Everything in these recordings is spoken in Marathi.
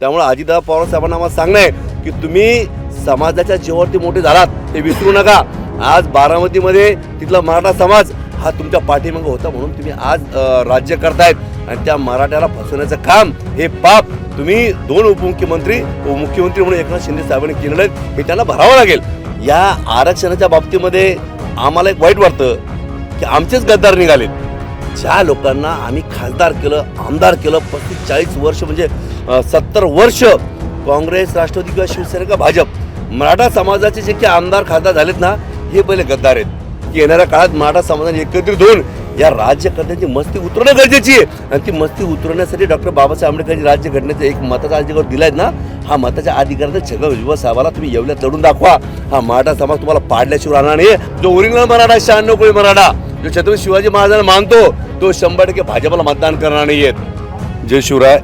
त्यामुळे अजितदा पवार साहेबांना आम्हाला सांगणं आहे की तुम्ही समाजाच्या जीवावरती मोठे झालात ते विसरू नका. आज बारामतीमध्ये तिथला मराठा समाज हा तुमच्या पाठीमागं होता म्हणून तुम्ही आज राज्य करतायत. आणि त्या मराठ्याला फसवण्याचं काम हे पाप तुम्ही दोन उपमुख्यमंत्री व मुख्यमंत्री म्हणून एकनाथ शिंदे साहेबांनी केलेलं आहे. हे त्यांना भरावं लागेल. या आरक्षणाच्या बाबतीमध्ये आम्हाला एक वाईट वाटतं की आमचेच गद्दार निघाले ज्या लोकांना आम्ही खासदार केलं आमदार केलं पस्तीस चाळीस वर्ष म्हणजे सत्तर वर्ष काँग्रेस राष्ट्रवादी किंवा शिवसेना किंवा भाजप मराठा समाजाचे जे काही आमदार खासदार झालेत ना हे पहिले गद्दार आहेत. की येणाऱ्या काळात मराठा समाजाने एकत्रित होऊन या राज्यकर्त्यांची मस्ती उतरवणं गरजेची आहे. आणि ती मस्ती उतरवण्यासाठी डॉक्टर बाबासाहेब आंबेडकरांनी राज्य घटनेचं एक मताचा अधिकार दिलाय ना हा मताच्या अधिकाराचा छगन भुजबळ साहेबाला तुम्ही एवढ्या चढून दाखवा. हा मराठा समाज तुम्हाला पाडल्याशिवाय राहणार नाही जो ओरिजिनल मराठा शहाण्णव कोळी मराठा. जो छत्रपती शिवाजी महाराजांना मानतो तो शंभर टक्के भाजपला मतदान करणार नाही आहेत जय शिवराय.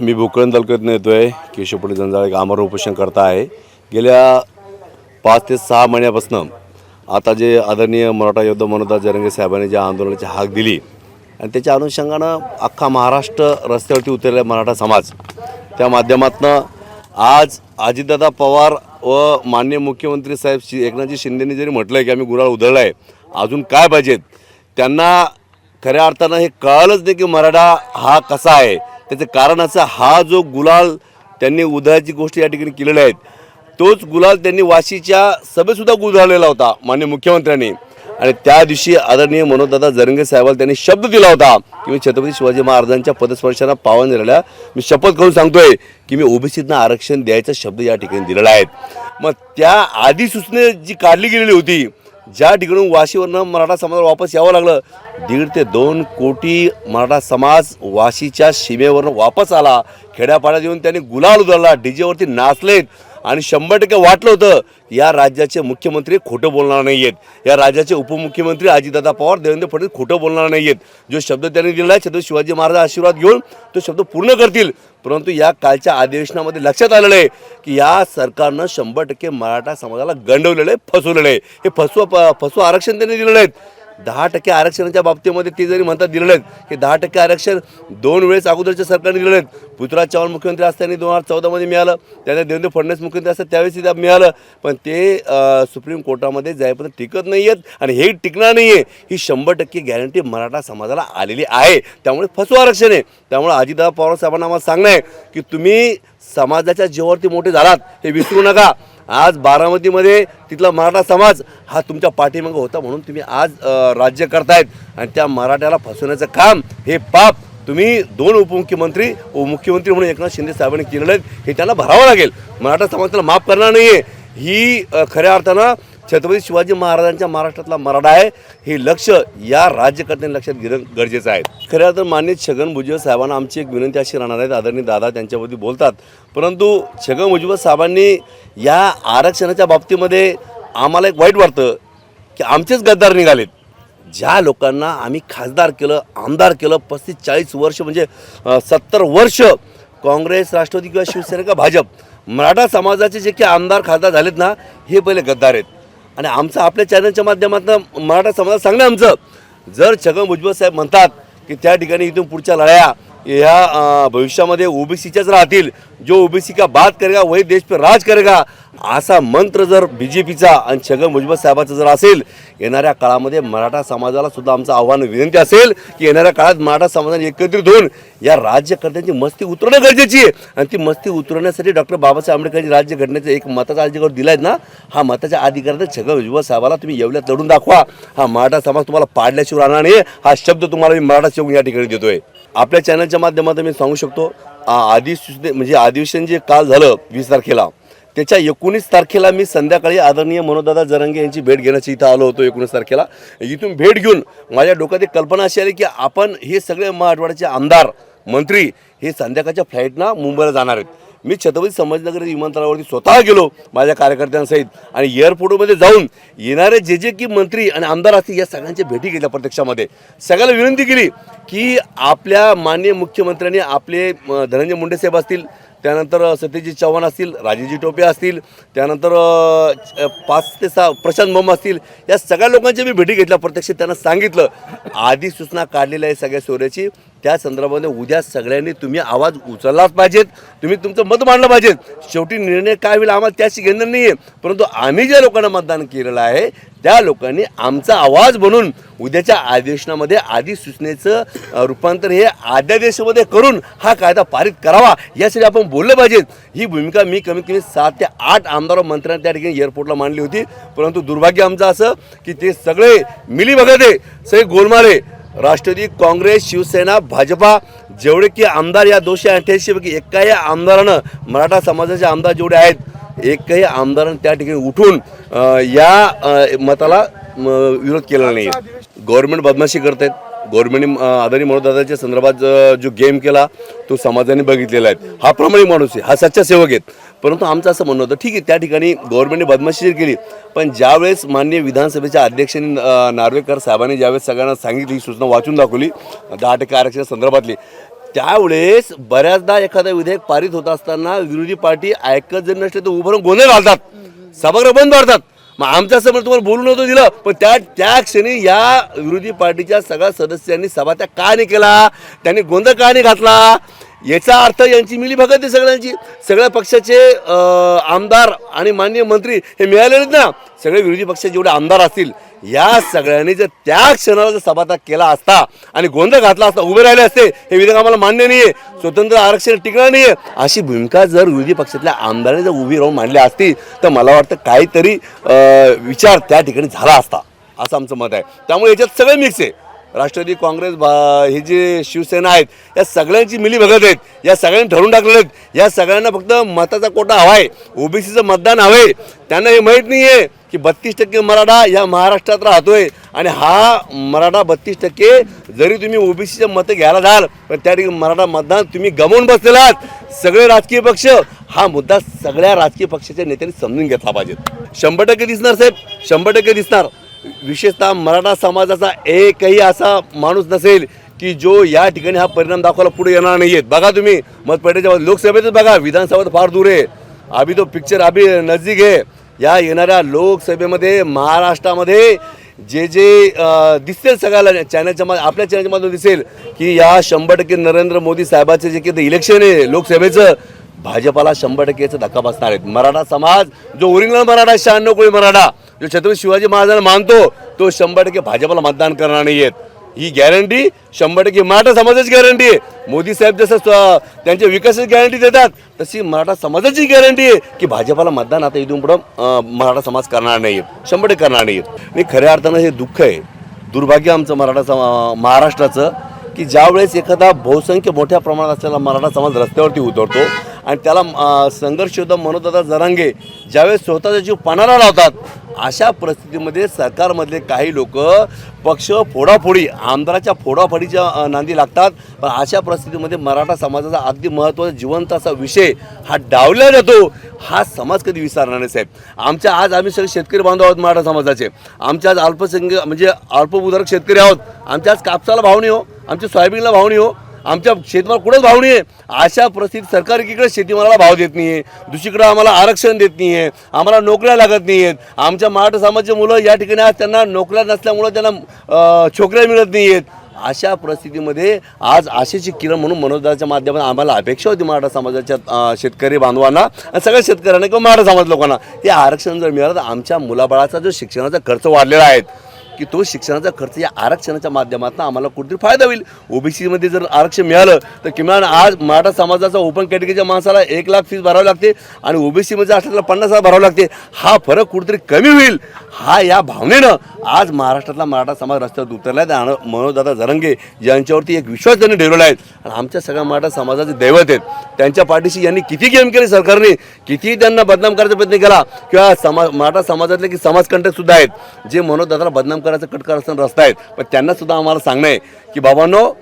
मी भोकळण तालुक्यातून येतो आहे केशवपडी जंजाळ एक आमर उपोषण करता आहे गेल्या पाच ते सहा महिन्यापासून आता जे आदरणीय मराठा योद्धा मनोदास जरंगे साहेबांनी ज्या आंदोलनाची हाक दिली आणि त्याच्या अनुषंगानं अख्खा महाराष्ट्र रस्त्यावरती उतरलेला मराठा समाज त्या माध्यमातनं आज अजितदादा पवार व माननीय मुख्यमंत्री साहेब शि एकनाथजी शिंदेनी जरी म्हटलं आहे की आम्ही गुराळ उधळला आहे अजून काय पाहिजेत? त्यांना खऱ्या अर्थानं हे कळालंच नाही की मराठा हा कसा आहे. त्याचं कारण असं हा जो गुलाल त्यांनी उधळाची गोष्ट या ठिकाणी केलेल्या आहेत तोच गुलाल त्यांनी वाशीच्या सभेसुद्धा गुजारलेला होता माननीय मुख्यमंत्र्यांनी. आणि त्या दिवशी आदरणीय मनोजदादा जरंगे साहेबाला त्यांनी शब्द दिला होता की मी छत्रपती शिवाजी महाराजांच्या पदस्पर्शाला पावन झालेल्या मी शपथ करून सांगतोय की मी ओबीसींना आरक्षण द्यायचा शब्द या ठिकाणी दिलेला आहे. मग त्या आधी सूचने जी काढली गेलेली होती ज्या ठिकाणी वाशीवरनं मराठा समाजाला वापस यावं लागलं दीड ते दोन कोटी मराठा समाज वाशीच्या सीमेवरनं वापस आला. खेड्यापाड्यात येऊन त्यांनी गुलाल उधळला. डीजेवरती नाचलेत. आणि शंभर टक्के वाटलं होतं या राज्याचे मुख्यमंत्री खोटं बोलणार नाही आहेत या राज्याचे उपमुख्यमंत्री अजितदादा पवार देवेंद्र फडणवीस खोटं बोलणार नाही आहेत जो शब्द त्यांनी दिला आहे छत्रपती शिवाजी महाराज आशीर्वाद घेऊन तो शब्द पूर्ण करतील. परंतु या कालच्या अधिवेशनामध्ये लक्षात आलेलं आहे की या सरकारनं शंभर टक्के मराठा समाजाला गंडवलेलं आहे फसवलेलं आहे. हे फसव प- आरक्षण त्यांनी दिलेलं आहे. दहा टक्के आरक्षणाच्या बाबतीमध्ये ते जरी म्हणतात दिलेलं नाहीत की दहा टक्के आरक्षण दोन वेळेस अगोदरच्या सरकारने दिलेलं आहेत. पृथ्वीराज चव्हाण मुख्यमंत्री असताना दोन हजार चौदामध्ये मिळालं त्याला देवेंद्र फडणवीस मुख्यमंत्री असतात त्यावेळेस त्या मिळालं. पण ते सुप्रीम कोर्टामध्ये जाईपर्यंत टिकत नाही आहेत आणि हे टिकणार नाही आहे ही शंभर टक्के गॅरंटी मराठा समाजाला आलेली आहे. त्यामुळे फसवं आरक्षण आहे. त्यामुळे अजितदा पवार साहेबांना आम्हाला सांगणं आहे की तुम्ही समाजाच्या जीवावरती मोठे झालात हे विसरू नका. आज बारामतीमध्ये तिथला मराठा समाज हा तुमच्या पाठीमागं होता म्हणून तुम्ही आज राज्य करतायत. आणि त्या मराठ्याला फसवण्याचं काम हे पाप तुम्ही दोन उपमुख्यमंत्री व मुख्यमंत्री म्हणून एकनाथ शिंदे साहेबांनी केलेलं आहे. हे त्यांना भरावं लागेल. मराठा समाज त्याला माफ करणार नाही आहे ही खऱ्या अर्थानं छत्रपती शिवाजी महाराजांच्या महाराष्ट्रातला मराठा आहे. हे लक्ष या राज्यकर्त्यांनी लक्षात घेणं गरजेचं आहे. खऱ्या तर मान्य छगन भुजबळ साहेबांना आमची एक विनंती अशी राहणार आहे. आदरणीय दादा त्यांच्यावरती बोलतात. परंतु छगन भुजबळ साहेबांनी या आरक्षणाच्या बाबतीमध्ये आम्हाला एक वाईट वाटतं की आमचेच गद्दार निघालेत. ज्या लोकांना आम्ही खासदार केलं आमदार केलं पस्तीस चाळीस वर्ष म्हणजे सत्तर वर्ष काँग्रेस राष्ट्रवादी किंवा शिवसेना किंवा भाजप मराठा समाजाचे जे काही आमदार खासदार झालेत ना हे पहिले गद्दार आहेत. आणि आमचं आपल्या चॅनलच्या माध्यमातून मराठा समाजात सांगणं आमचं. जर छगन भुजबळ साहेब म्हणतात की त्या ठिकाणी इथून पुढच्या लढाया ह्या भविष्यामध्ये ओबीसीच्याच राहतील जो ओबीसी का बात करेगा वही देश पे राज करेगा. असा मंत्र जर बी जे पीचा आणि छगन भुजबळ साहेबाचा जर असेल येणाऱ्या काळामध्ये मराठा समाजाला सुद्धा आमचं आव्हान विनंती असेल की येणाऱ्या काळात मराठा समाजाने एकत्रित होऊन या राज्यकर्त्यांची मस्ती उतरणं गरजेची आहे. आणि ती मस्ती उतरवण्यासाठी डॉक्टर बाबासाहेब आंबेडकरांनी राज्य घटनेचं एक मताचा अधिकार दिलाय ना हा मताच्या अधिकाराने छगन भुजबळ साहेबाला तुम्ही एवढ्या लढून दाखवा. हा मराठा समाज तुम्हाला पाडल्याशिवाय राहणार नाही हा शब्द तुम्हाला मी मराठा शिवून या ठिकाणी देतोय. आपल्या चॅनलच्या माध्यमातून मी सांगू शकतो आ- म्हणजे अधिवेशन जे काल झालं वीस तारखेला त्याच्या एकोणीस तारखेला मी संध्याकाळी आदरणीय मनोदादा जरंगे यांची भेट घेण्याची इथं आलो होतो एकोणीस तारखेला. इथून भेट घेऊन माझ्या डोक्यात एक कल्पना अशी आली की आपण हे सगळे मराठवाड्याचे आमदार मंत्री हे संध्याकाळच्या फ्लाईटना मुंबईला जाणार आहेत. मी छत्रपती संभाजीनगर विमानतळावरती स्वतः गेलो माझ्या कार्यकर्त्यांसहित. आणि एअरपोर्टमध्ये जाऊन येणारे जे जे की मंत्री आणि आमदार असतील या सगळ्यांच्या भेटी घेतल्या प्रत्यक्षामध्ये. सगळ्याला विनंती केली की आपल्या माननीय मुख्यमंत्र्यांनी आपले धनंजय मुंडे साहेब असतील त्यानंतर सत्यजित चव्हाण असतील राजेजी टोपे असतील त्यानंतर पाच ते सहा प्रशांत बंब असतील या सगळ्या लोकांच्या मी भेटी घेतल्या प्रत्यक्ष त्यांना सांगितलं. आधी सूचना काढलेल्या आहे सगळ्या सोयऱ्याची त्या संदर्भामध्ये उद्या सगळ्यांनी तुम्ही आवाज उचललाच पाहिजेत. तुम्ही तुमचं मत मांडलं पाहिजेत. शेवटी निर्णय काय होईल आम्हाला त्याशी घेणं नाही आहे परंतु आम्ही ज्या लोकांना मतदान केलेलं आहे त्या लोकांनी आमचा आवाज बनून उद्याच्या अधिवेशनामध्ये अधिसूचनेचं रूपांतर हे अध्यादेशामध्ये करून हा कायदा पारित करावा यासाठी आपण बोललं पाहिजेत. ही भूमिका मी कमीत कमी सात ते आठ आमदार मंत्र्यांनी त्या ठिकाणी एअरपोर्टला मांडली होती. परंतु दुर्भाग्य आमचं असं की ते सगळे मिली बघते सगळे गोलमारे राष्ट्रवादी काँग्रेस शिवसेना भाजपा जेवढे की आमदार या दोनशे अठ्ठ्याऐंशीपैकी एकाही आमदारानं मराठा समाजाचे आमदार जेवढे आहेत एकही आमदारानं त्या ठिकाणी उठून या मताला म, विरोध केलेला नाही गव्हर्नमेंट बदमाशी करत आहेत गव्हर्नमेंटने आदरणीय मनोदादाच्या संदर्भात जो गेम केला तो समाजाने बघितलेला आहे. हा प्रामाणिक माणूस आहे. हा सच्चा सेवक आहेत परंतु आमचं असं म्हणणं होतं ठीक आहे त्या ठिकाणी गव्हर्नमेंटने बदमाशी केली पण ज्यावेळेस माननीय विधानसभेच्या अध्यक्षांनी नार्वेकर साहेबांनी ज्यावेळेस सगळ्यांना सांगितली ही सूचना वाचून दाखवली दहा टक्के आरक्षणा संदर्भातली त्यावेळेस बऱ्याचदा एखादा विधेयक पारित होत असताना विरोधी पार्टी ऐकत जर नसले तर उभं राहून गोंधळ घालतात. सभागृह बंद वाढतात मग आमच्यासमोर तुम्हाला बोलू नव्हतं दिलं पण त्या त्या क्षणी या विरोधी पार्टीच्या सगळ्या सदस्यांनी सभात्याग का नाही केला? त्यांनी गोंधळ का नाही घातला? याचा अर्थ यांची मिलीभगत आहे सगळ्यांची. सगळ्या पक्षाचे आमदार आणि माननीय मंत्री हे मिळालेलेच ना. सगळे विरोधी पक्षाचे जेवढे आमदार असतील या सगळ्यांनी जर त्या क्षणाला जर सभात्याग केला असता आणि गोंधळ घातला असता उभे राहिले असते हे विधेयक आम्हाला मान्य नाही आहे स्वतंत्र आरक्षण टिकणार नाही आहे अशी भूमिका जर विरोधी पक्षातल्या आमदारांनी जर उभी राहून मांडली असती तर मला वाटतं काहीतरी विचार त्या ठिकाणी झाला असता. असं आमचं मत आहे. त्यामुळे याच्यात सगळे मिक्स आहे. राष्ट्रवादी काँग्रेस भा ही जी शिवसेना आहेत या सगळ्यांची मिली भगत आहेत या सगळ्यांनी ठरवून टाकलेले आहेत. या सगळ्यांना फक्त मताचा कोटा हवा आहे ओबीसीचं मतदान हवं आहे त्यांना हे माहीत नाही आहे की बत्तीस टक्के मराठा या महाराष्ट्रात राहतोय. आणि हा मराठा बत्तीस टक्के जरी तुम्ही ओबीसीचे मतं घ्यायला जाल तर त्या ठिकाणी मराठा मतदान तुम्ही गमावून बसलेला आहात. सगळे राजकीय पक्ष हा मुद्दा सगळ्या राजकीय पक्षाच्या नेत्यांनी समजून घेतला पाहिजे. शंभर टक्के दिसणार साहेब शंभर टक्के दिसणार. विशेषतः मराठा समाजाचा एकही असा माणूस नसेल की जो या ठिकाणी हा परिणाम दाखवायला पुढे येणार नाही आहेत बघा तुम्ही मतपेटेच्या लोकसभेतच बघा विधानसभा फार दूर आहे. अभि तो पिक्चर अभि नजदीक आहे. या येणाऱ्या लोकसभेमध्ये महाराष्ट्रामध्ये जे जे दिसेल सगळ्याला चॅनलच्या मा आपल्या चॅनलच्या माध्यमातून दिसेल की या शंभर टक्के नरेंद्र मोदी साहेबाचे जे की इलेक्शन आहे लोकसभेचं भाजपाला शंभर टक्केचा धक्का बसणार आहेत. मराठा समाज जो ओरिजिनल मराठा शहाण्णव कोळी मराठा. जो छत्रपती शिवाजी महाराजांना मानतो तो शंभर टक्के भाजपाला मतदान करणार नाही आहेत ही गॅरंटी शंभर टक्के मराठा समाजाची गॅरंटी आहे. मोदी साहेब जसं त्यांच्या विकासाची गॅरंटी देतात तशी मराठा समाजाची गॅरंटी आहे की भाजपाला मतदान आता इथून पुढं मराठा समाज करणार नाही शंभर टक्के करणार नाही आणि खऱ्या अर्थानं हे दुःख आहे. दुर्भाग्य आमचं मराठा समा महाराष्ट्राचं की ज्यावेळेस एखादा बहुसंख्य मोठ्या प्रमाणात असलेला मराठा समाज रस्त्यावरती उतरतो आणि त्याला संघर्ष योद्धा मनोदादा जरांगे ज्यावेळेस स्वतःचा जीव पणाला लावतात अशा परिस्थितीमध्ये सरकारमधले काही लोक पक्ष फोडाफोडी आमदाराच्या फोडाफोडीच्या नांदी लागतात. पण अशा परिस्थितीमध्ये मराठा समाजाचा अगदी महत्त्वाचा जिवंत असा विषय हा डावला जातो हा समाज कधी विसरणार नाही साहेब. आमच्या आज आम्ही सगळे शेतकरी बांधव आहोत मराठा समाजाचे. आमच्या आज अल्पसंख्य म्हणजे अल्पभूधारक शेतकरी आहोत. आमच्या आज कापसाला भाव नाही हो. आमच्या सोयाबीनला भाव नाही हो. आमच्या शेतमाल कुठंच भाव नाही आहे अशा परिस्थितीत सरकार एकीकडे शेतीमालाला भाव देत नाही आहे दुसरीकडे आम्हाला आरक्षण देत नाही आहे आम्हाला नोकऱ्या लागत नाही आहेत आमच्या मराठा समाजाचे मुलं या ठिकाणी आज त्यांना नोकऱ्या नसल्यामुळं त्यांना छोकऱ्या मिळत नाही आहेत अशा परिस्थितीमध्ये आज आशेची किरण म्हणून मनोदाच्या माध्यमातून आम्हाला अपेक्षा होती मराठा समाजाच्या शेतकरी बांधवांना आणि सगळ्या शेतकऱ्यांना किंवा मराठा समाज लोकांना. ते आरक्षण जर मिळालं तर आमच्या मुलाबाळाचा जो शिक्षणाचा खर्च वाढलेला आहे की तो शिक्षणाचा खर्च या आरक्षणाच्या माध्यमातून आम्हाला कुठेतरी फायदा होईल. ओबीसीमध्ये जर आरक्षण मिळालं तर किमान आज मराठा समाजाचा ओपन कॅटेगरीच्या माणसाला एक लाख फीस भरावी लागते आणि ओबीसीमध्ये असल्याला पन्नास हजार भरावं लागते. हा फरक कुठेतरी कमी होईल. हा या भावनेनं आज महाराष्ट्रातला मराठा समाज रस्त्यावर उतरला आहे आणि मनोजदादा जरंगे यांच्यावरती एक विश्वास त्यांनी ठेवलेला आहे. आणि आमच्या सगळ्या मराठा समाजाचे दैवत आहेत. त्यांच्या पाठीशी यांनी किती गेम केले सरकारने? किती त्यांना बदनाम करायचा प्रयत्न केला किंवा समाज मराठा समाजातले की समाजकंटक सुद्धा आहेत. जे मनोजदादाला बदनाम करायचा कटकार असताना रस्ता आहेत. पण त्यांनासुद्धा आम्हाला सांगणं आहे की बाबांनो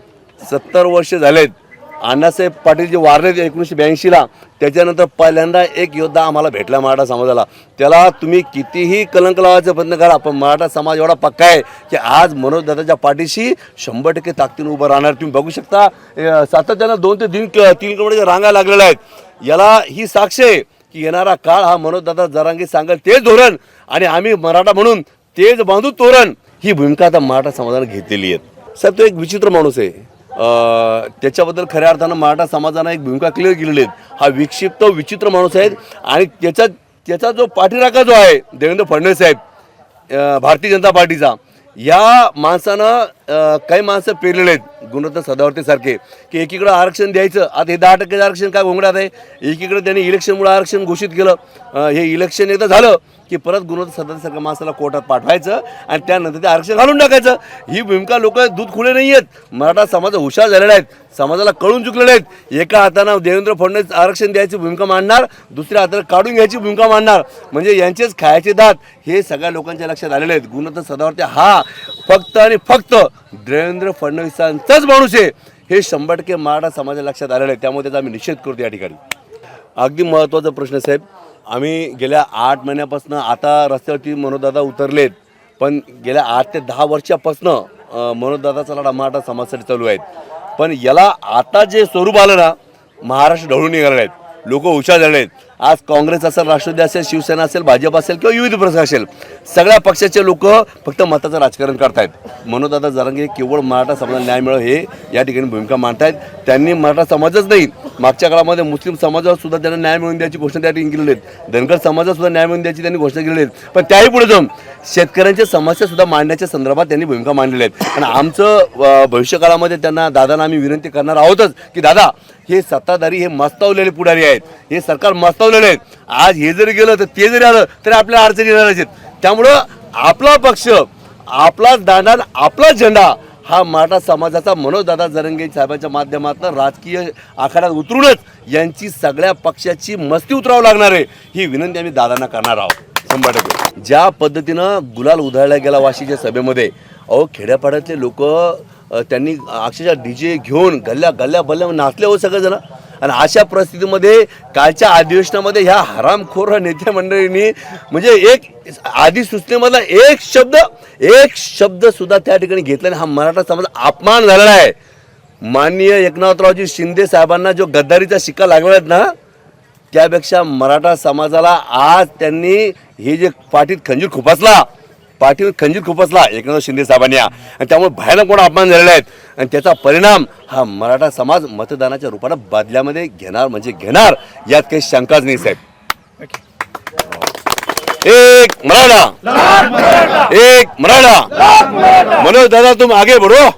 सत्तर वर्ष झालेत. अण्णासाहेब पाटील जे वारले एकोणीसशे ब्याऐंशीला त्याच्यानंतर पहिल्यांदा एक योद्धा आम्हाला भेटला मराठा समाजाला. त्याला तुम्ही कितीही कलंक लावायचा प्रयत्न करा पण मराठा समाज एवढा पक्का आहे की आज मनोजदादाच्या पाठीशी शंभर टक्के ताकदीनं उभं राहणार. तुम्ही बघू शकता सातत्यानं दोन ते तीन कि- तीन किलोमीटर रांगा लागलेल्या आहेत. याला ही साक्ष आहे की येणारा काळ हा मनोजदादा जरांगी सांगेल तेच धोरण. आणि आम्ही मराठा म्हणून तेच बांधू तोरण ही भूमिका आता मराठा समाजानं घेतलेली आहे साहेब तो एक विचित्र माणूस आहे. त्याच्याबद्दल खऱ्या अर्थानं मराठा समाजानं एक भूमिका क्लिअर केलेली आहे हा विक्षिप्त विचित्र माणूस आहे आणि त्याचा त्याचा जो पाठीराखा जो आहे देवेंद्र फडणवीस साहेब भारतीय जनता पार्टीचा या माणसानं काही माणसं पेरलेले आहेत. गुणरत्न सदावर्तेसारखे की एकीकडं आरक्षण द्यायचं. आता हे दहा टक्के आरक्षण काय घोंगडात आहे? एकीकडे त्यांनी इलेक्शनमुळे आरक्षण घोषित केलं. हे इलेक्शन एकदा झालं की परत गुणवत्ता सदस्यासारख्या माणसाला कोर्टात पाठवायचं आणि त्यानंतर ते आरक्षण घालून टाकायचं. ही भूमिका लोक दूध खुले नाही आहेत. मराठा समाज हुशार झालेला आहेत समाजाला कळून चुकलेले आहेत. एका हातानं देवेंद्र फडणवीस आरक्षण द्यायची भूमिका मांडणार दुसऱ्या हातानं काढून घ्यायची भूमिका मांडणार. म्हणजे यांचेच खायचे दात हे सगळ्या लोकांच्या लक्षात आलेले आहेत. गुणवत्ता सदावरती हा फक्त आणि फक्त देवेंद्र फडणवीसांचाच माणूस आहे. हे शंभर टक्के मराठा समाजाच्या लक्षात आलेलं आहे त्यामुळे त्याचा आम्ही निषेध करतो या ठिकाणी. अगदी महत्त्वाचा प्रश्न साहेब. आम्ही गेल्या आठ महिन्यापासून आता रस्त्यावरती मनोजदादा उतरलेत पण गेल्या आठ ते दहा वर्षापासून मनोजदादाचा लढा मराठा समाजासाठी चालू आहेत. पण याला आता जे स्वरूप आलं ना महाराष्ट्र ढळून निघाले आहेत. लोक हुशार झाले आहेत. आज काँग्रेस असेल राष्ट्रवादी असेल शिवसेना असेल भाजप असेल किंवा विविध पक्ष असेल सगळ्या पक्षाचे लोक फक्त मताचं राजकारण करतायत मनोदादा जरांगे केवळ मराठा समाजाला न्याय मिळव हे या ठिकाणी भूमिका मांडतायत. त्यांनी मराठा समाजच नाही मागच्या काळामध्ये मुस्लिम समाजावर सुद्धा त्यांना न्याय मिळवून द्यायची घोषणा त्या ठिकाणी केलेली आहेत. धनगर समाजात सुद्धा न्याय मिळवून द्यायची त्यांनी घोषणा केलेली आहेत. पण त्याही पुढे जाऊन शेतकऱ्यांच्या समस्या सुद्धा मांडण्याच्या संदर्भात त्यांनी भूमिका मांडलेल्या आहेत. आणि आमचं भविष्यकाळामध्ये त्यांना दादांना आम्ही विनंती करणार आहोतच की दादा हे सत्ताधारी हे मस्तावलेले पुढारी आहेत. हे सरकार मस्तावलेले आहेत. आज हे जरी गेलं तर ते जरी आलं तरी आपल्या अडचणी येणार आहेत त्यामुळं आपला पक्ष आपलाच दांडा आपलाच झेंडा हा मराठा समाजाचा मनोजदादा जरंगे साहेबांच्या माध्यमातून राजकीय आखाड्यात उतरूनच यांची सगळ्या पक्षाची मस्ती उतरावं लागणार आहे. ही विनंती आम्ही दादांना करणार आहोत. शंभर टक्के. ज्या पद्धतीनं गुलाल उधळला गेला वाशीच्या सभेमध्ये अहो खेड्यापाड्यातले लोक त्यांनी अक्षरशः डी जे घेऊन गल्ल्या गल्ल्या भल्ल्या नाचले हो सगळेजण. आणि अशा परिस्थितीमध्ये कालच्या अधिवेशनामध्ये ह्या हरामखोर नेत्या मंडळींनी म्हणजे एक आधी सूचनेमधला एक शब्द एक शब्द सुद्धा त्या ठिकाणी घेतला आणि हा मराठा समाज अपमान झालेला आहे. माननीय एकनाथरावजी शिंदे साहेबांना जो गद्दारीचा शिक्का लागला आहेत ना त्यापेक्षा मराठा समाजाला आज त्यांनी हे जे पाठीत खंजीर खुपासला. पाठीवर खंजीर खुपसला एकनाथ शिंदे साहेबांनी. आणि त्यामुळे भयानक मोठा अपमान झालेला आहे. आणि त्याचा परिणाम हा मराठा समाज मतदानाच्या रूपानं बदल्यामध्ये घेणार म्हणजे घेणार यात काही शंकाच नाही साहेब. एक मराठा. एक मराठा. मनोज दादा तुम आगे बढ़ो.